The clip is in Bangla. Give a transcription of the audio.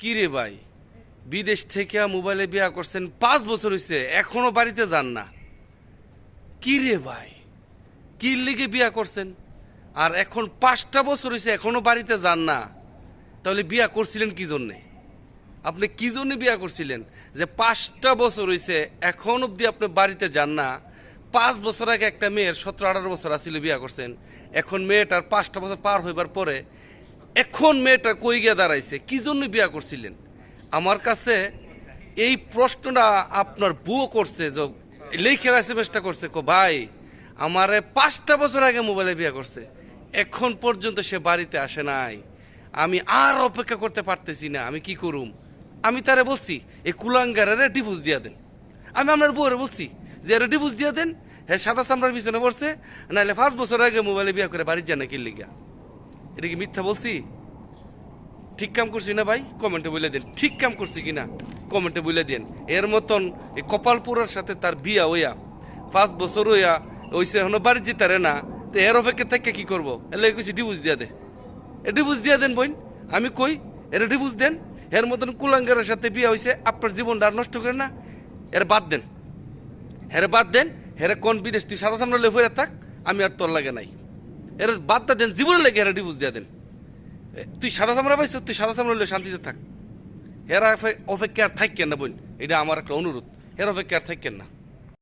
কি রে ভাই? বিদেশ থেকে মোবাইলে বিয়া করছেন, পাঁচ বছর হয়েছে এখনও বাড়িতে যান না। কি রে ভাই? কি লিগে বিয়া করছেন? আর এখন পাঁচটা বছর হয়েছে এখনও বাড়িতে যান না। তাহলে বিয়া করছিলেন কি জন্যে? আপনি কি জন্য বিয়া করছিলেন? যে পাঁচটা বছর হয়েছে এখন অবধি আপনি বাড়িতে যান না। পাঁচ বছর আগে একটা মেয়ের সতেরো আঠারো বছর আসছিল বিয়া করছেন। এখন মেয়েটার পাঁচটা বছর পার হইবার পরে এখন মেয়েটা কই গিয়ে দাঁড়াইছে? কি জন্য বিয়া করছিলেন? আমার কাছে এই প্রশ্নটা আপনার বউ করছে যে লেখে এসএমএসটা করছে, কো ভাই, আমারে পাঁচটা বছর আগে মোবাইলে বিয়া করছে, এখন পর্যন্ত সে বাড়িতে আসে নাই। আমি আর অপেক্ষা করতে পারতেছি না, আমি কি করুম? আমি তারে বলছি, এই কুলাঙ্গারে ডিভোর্স দিয়া দেন। আমি আপনার বউরে বলছি, যে এর ডিভোর্স দিয়া দেন হ্যাঁ সাদা চামড়ার পিছনে পড়ছে নাহলে পাঁচ বছর আগে মোবাইলে বিয়া করে বাড়ির যায় না কিনলে গিয়া এটা কি মিথ্যা বলছি? ঠিক কাম করছি না ভাই? কমেন্টে বলে দেন। ঠিক কাম করছি কিনা? কমেন্টে বলে দেন। এর মতন এই কপালপুরার সাথে তার বিয়া হইয়া, পাঁচ বছর হইয়া ওইসে এখনও বাড়ি যেতারে না, তো এর অপেক্ষা থেকে কি করব? এলে কিছু ডিভোর্স দিয়া দে। এ ডিভোর্স দিয়া দেন বোন। আমি কই, এর ডিভোর্স দেন। এর মতন কুলাঙ্গারের সাথে বিয়া হইছে, আপনার জীবনটা আর নষ্ট করে না। এর বাদ দেন। হেরে বাদ দেন। হেরে কোন বিদেশ, তুই সাদা সামনে লে ফেরে থাক, আমি আর তোর লাগে নাই। এর বাদটা দেন জীবনে লেগে এরা ডিভোর্স দিয়ে দেন। তুই সাদা চামড়া পাইছ তুই সাদা চামড়া হলে শান্তিতে থাক। হেরা অপেক্ষা আর থাকেন না বোন, এটা আমার একটা অনুরোধ। এরা অপেক্ষা আর থাকেন না।